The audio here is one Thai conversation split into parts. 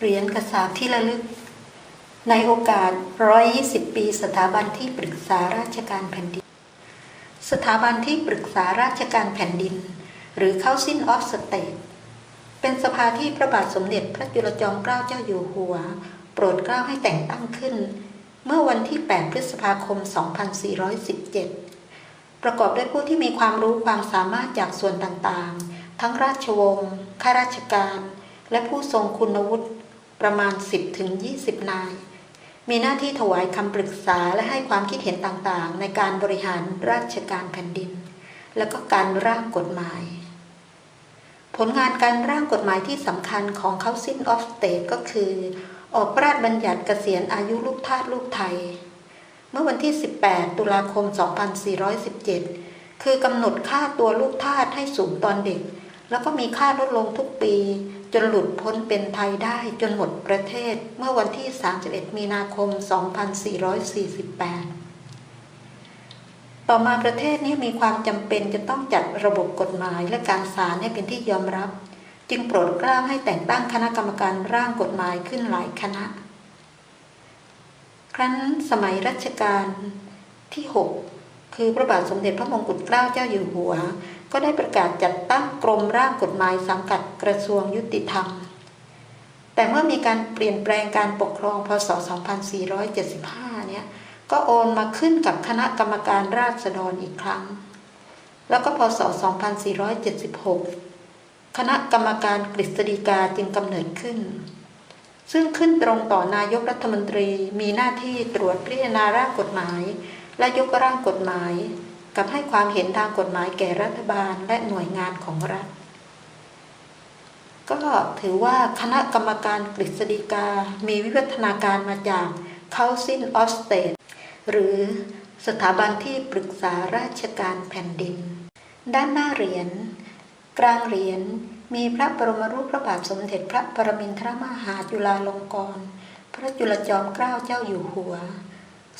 เหรียญกระสาบที่ระลึก ในโอกาส 120 ปีสถาบันที่ปรึกษาราชการแผ่นดิน สถาบันที่ปรึกษาราชการแผ่นดิน หรือ Council of State เป็นสภาที่พระบาทสมเด็จพระจุลจอมเกล้าเจ้าอยู่หัว โปรดเกล้าให้แต่งตั้งขึ้น เมื่อวันที่ 8 พฤษภาคม 2417 ประกอบด้วยผู้ที่มีความรู้ความสามารถจากส่วนต่างๆ ทั้งราชวงศ์ข้าราชการ และผู้ทรงคุณวุฒิประมาณ 10-20 นาย มีหน้าที่ถวายคำปรึกษาและให้ความคิดเห็นต่างๆ ในการบริหารราชการแผ่นดิน และก็การร่างกฎหมาย ผลงานการร่างกฎหมายที่สำคัญของ Council of State ก็คือ ออกพระราชบัญญัติเกษียณอายุลูกทาสลูกไทย เมื่อวันที่ 18 ตุลาคม 2417 คือกำหนดค่าตัวลูกทาสให้สูงตอนเด็ก แล้วก็มีค่าลดลงทุกปี จนหลุดพ้นเป็นไทยได้จนหมดประเทศเมื่อวันที่ 31 มีนาคม 2448 ต่อมาประเทศนี้มีความจำเป็นจะต้องจัดระบบกฎหมายและการศาลให้เป็นที่ยอมรับ จึงโปรดกล้าให้แต่งตั้งคณะกรรมการร่างกฎหมายขึ้นหลายคณะ ครั้นสมัยรัชกาลที่ 6 คือพระบาทสมเด็จพระมงกุฎเกล้าเจ้าอยู่หัว ก็ได้ประกาศจัดตั้งกรมร่างกฎหมายสังกัดกระทรวงยุติธรรม แต่เมื่อมีการเปลี่ยนแปลงการปกครองพศ 2475 เนี่ย ก็โอนมาขึ้นกับคณะกรรมการราษฎรอีกครั้ง แล้วก็พศ 2476 คณะกรรมการกฤษฎีกาจึงกำเนิดขึ้น ซึ่งขึ้นตรงต่อนายกรัฐมนตรีมีหน้าที่ตรวจพิจารณาร่างกฎหมาย และยกร่างกฎหมาย กับให้ความเห็นทางกฎหมายแก่รัฐบาลและหน่วยงานของรัฐ ก็ถือว่าคณะกรรมการกฤษฎีกา มีวิวัฒนาการมาจาก Council of State หรือสถาบันที่ปรึกษาราชการแผ่นดิน ด้านหน้าเหรียญ กลางเหรียญมีพระบรมรูปพระบาทสมเด็จพระปรมินทรมหาจุฬาลงกรณพระจุลจอมเกล้าเจ้าอยู่หัว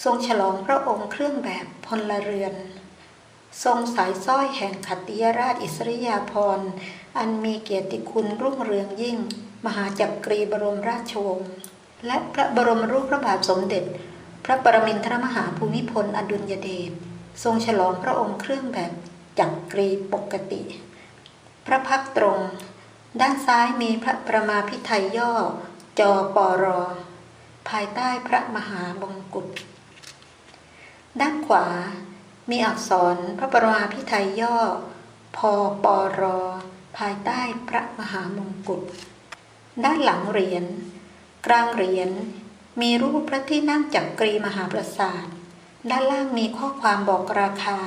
ทรงฉลองพระองค์เครื่องแบบพลเรือน ทรงสายสร้อยแห่งขัตติยราชอิสริยาภรณ์อันมีเกียรติคุณรุ่งเรืองยิ่ง มหาจักรีบรมราชวงศ์และพระบรมรูปพระบาทสมเด็จ พระปรมินทรมหาภูมิพลอดุลยเดชทรงฉลองพระองค์เครื่องแบบจักรีปกติ พระพักตรง ด้านซ้ายมีพระประมาพิไทยย่อ จอปอรอ ภายใต้พระมหามงกุฎด้านขวา มีอักษรพระประมาพิไทยย่อ พอปอรอ ภายใต้พระมหามงกุฎ ด้านหลังเหรียญ กลางเหรียญ มีรูปพระที่นั่งจักกรีมหาปราสาท ด้านล่างมีข้อความบอกราคา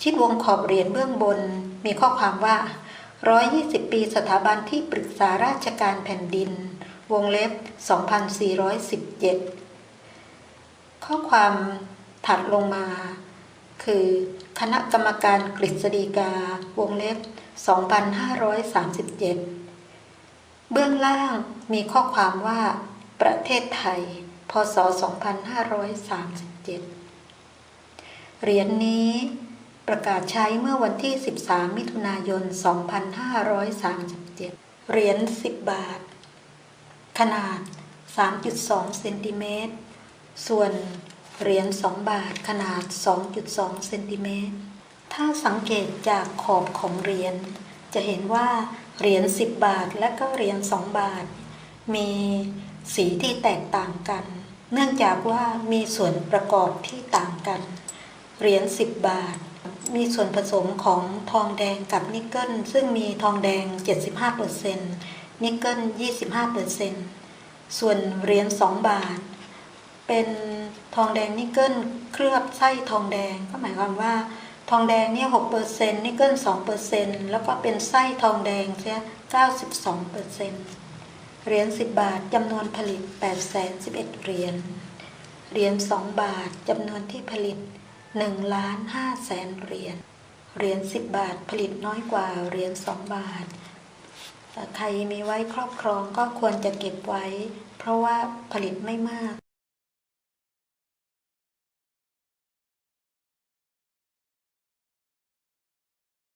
ชิดวงขอบเหรียญเบื้องบน มีข้อความว่า 120 ปีสถาบันที่ปรึกษาราชการแผ่นดิน วงเล็บ 2417 ข้อความถัดลงมา คือคณะกรรมการกฤษฎีกาวงเล็บ 2537 เบื้องล่างมีข้อความว่า ประเทศไทย พศ 2537 เหรียญนนี้ประกาศใช้เมื่อวันที่ 13 มิถุนายน 2537 เหรียญ 10 บาท ขนาด 3.2 เซนติเมตร ส่วน เหรียญ2บาทขนาด 2.2 เซนติเมตร ถ้าสังเกตจากขอบของเหรียญจะเห็นว่าเหรียญ10 บาทและก็เหรียญ2 บาท มีสีที่แตกต่างกัน เนื่องจากว่ามีส่วนประกอบที่ต่างกัน เหรียญ10 บาท มีส่วนผสมของทองแดงกับนิกเกิลซึ่งมีทองแดง 75%นิกเกิล 25%ส่วนเหรียญ2บาท เป็นทองแดงนิกเกิลเคลือบไส้ทองแดงก็หมายความว่า ทองแดงเนี่ย6%นิกเกิล2%แล้วก็เป็นไส้ทองแดงเสีย92%เปอร์เซ็นต์เหรียญ10บบาทจำนวนผลิต811เอ็ดเหรียญเหรียญ2บาทจำนวนที่ผลิต1ล้าน5แสนเหรียญเหรียญ10บบาทผลิตน้อยกว่าเหรียญ2บาทใครมีไว้ครอบครองก็ควรจะเก็บไว้ เพราะว่าผลิตไม่มาก